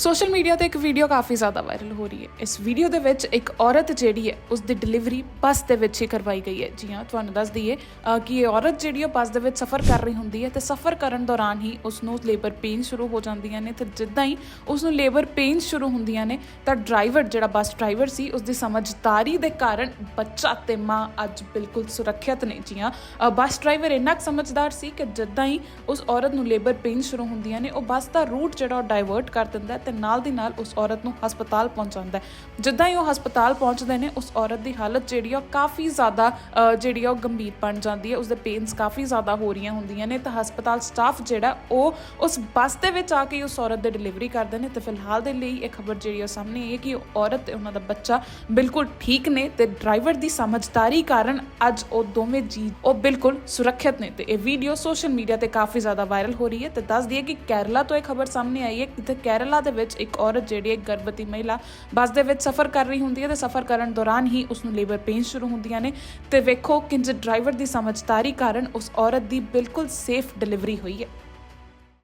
Social media ਤੇ ਇੱਕ video ਕਾਫੀ ਜ਼ਿਆਦਾ ਵਾਇਰਲ ਹੋ ਰਹੀ ਹੈ। ਇਸ ਵੀਡੀਓ ਦੇ ਵਿੱਚ ਇੱਕ ਔਰਤ ਜਿਹੜੀ ਹੈ ਉਸ ਦੀ ਡਿਲੀਵਰੀ ਬੱਸ ਦੇ ਵਿੱਚ ਹੀ ਕਰਵਾਈ ਗਈ ਹੈ। ਜੀ ਹਾਂ, ਤੁਹਾਨੂੰ ਦੱਸ ਦਈਏ ਕਿ ਇਹ ਔਰਤ ਜਿਹੜੀ ਹੈ ਬੱਸ ਦੇ ਵਿੱਚ ਸਫ਼ਰ ਕਰ ਰਹੀ ਹੁੰਦੀ ਹੈ ਤੇ ਸਫ਼ਰ ਕਰਨ ਦੌਰਾਨ ਹੀ ਉਸ ਨੂੰ ਲੇਬਰ ਪੇਨ ਸ਼ੁਰੂ ਹੋ ਜਾਂਦੀਆਂ ਨੇ ਤੇ ਜਿੱਦਾਂ ਹੀ ਉਸ ਨੂੰ ਲੇਬਰ ਪੇਨ ਸ਼ੁਰੂ ਹੁੰਦੀਆਂ ਨੇ, ਤਾਂ ਡਰਾਈਵਰ ਜਿਹੜਾ ਬੱਸ ਡਰਾਈਵਰ ਸੀ ਉਸ ਦੀ ਸਮਝਦਾਰੀ ਦੇ ਕਾਰਨ ਬੱਚਾ ਤੇ ਮਾਂ ਅੱਜ ਬਿਲਕੁਲ ਸੁਰੱਖਿਅਤ ਨੇ। ਜੀ ਹਾਂ ਬੱਸ ਡਰਾਈਵਰ ਇੰਨਾ ਕੁ ਸਮਝਦਾਰ ਸੀ ਕਿ ਜਿੱਦਾਂ ਹੀ ਉਸ ਔਰਤ ਨੂੰ ਲੇਬਰ ਪੇਨ ਸ਼ੁਰੂ ਹੁੰਦੀਆਂ ਨੇ, ਉਹ ਬੱਸ ਦਾ ਰੂਟ ਜਿਹੜਾ ਉਹ ਡਾਇਵਰਟ ਕਰ ਦਿੰਦਾ ਹੈ ਤੇ ਨਾਲ ਦੀ ਨਾਲ ਉਸ ਔਰਤ ਨੂੰ ਹਸਪਤਾਲ ਪਹੁੰਚਾਉਂਦਾ ਹੈ। ਜਿੱਦਾਂ ਹੀ ਉਹ ਹਸਪਤਾਲ ਪਹੁੰਚਦੇ ਨੇ, ਉਸ ਔਰਤ ਦੀ ਹਾਲਤ ਜਿਹੜੀ ਆ ਕਾਫੀ ਜ਼ਿਆਦਾ ਜਿਹੜੀ ਆ ਉਹ ਗੰਭੀਰ ਬਣ ਜਾਂਦੀ ਹੈ। ਉਸਦੇ ਪੇਨਸ ਕਾਫੀ ਜ਼ਿਆਦਾ ਹੋ ਰਹੀਆਂ ਹੁੰਦੀਆਂ ਨੇ ਤਾਂ ਹਸਪਤਾਲ ਸਟਾਫ ਜਿਹੜਾ, ਉਹ ਉਸ ਬੱਸ ਦੇ ਵਿੱਚ ਆ ਕੇ ਉਸ ਔਰਤ ਦੀ ਡਿਲੀਵਰੀ ਕਰਦੇ ਨੇ। ਤੇ ਫਿਲਹਾਲ ਦੇ ਲਈ ਇਹ ਖਬਰ ਜਿਹੜੀ ਆ ਸਾਹਮਣੇ ਆਈ ਹੈ ਕਿ ਔਰਤ ਤੇ ਉਹਨਾਂ ਦਾ ਬੱਚਾ ਬਿਲਕੁਲ ਠੀਕ ਨੇ ਤੇ ਡਰਾਈਵਰ ਦੀ ਸਮਝਦਾਰੀ ਕਾਰਨ ਅੱਜ ਉਹ ਦੋਵੇਂ ਜੀ, ਉਹ ਬਿਲਕੁਲ ਸੁਰੱਖਿਅਤ ਨੇ। ਤੇ ਇਹ ਵੀਡੀਓ ਸੋਸ਼ਲ ਮੀਡੀਆ ਤੇ ਕਾਫੀ ਜ਼ਿਆਦਾ ਵਾਇਰਲ ਹੋ ਰਹੀ ਹੈ। ਤੇ ਦੱਸ ਦਈਏ ਕਿ ਕੇਰਲਾ ਤੋਂ ਇਹ ਖਬਰ ਸਾਹਮਣੇ ਆਈ ਹੈ। ਕਿ ਕੇਰਲਾ ਦੇ ਵਿੱਚ ਇੱਕ ਔਰਤ ਜਿਹੜੀ ਇੱਕ ਗਰਭਵਤੀ ਮਹਿਲਾ ਬੱਸ ਦੇ ਵਿੱਚ ਸਫ਼ਰ ਕਰ ਰਹੀ ਹੁੰਦੀ ਹੈ ਤੇ ਸਫ਼ਰ ਕਰਨ ਦੌਰਾਨ ਹੀ ਉਸ ਨੂੰ ਲੇਬਰ ਪੇਨ ਸ਼ੁਰੂ ਹੁੰਦੀਆਂ ਨੇ ਤੇ ਵੇਖੋ ਕਿੰਜ ਡਰਾਈਵਰ ਦੀ ਸਮਝਦਾਰੀ ਕਾਰਨ ਉਸ ਔਰਤ ਦੀ ਬਿਲਕੁਲ ਸੇਫ ਡਿਲੀਵਰੀ ਹੋਈ ਹੈ।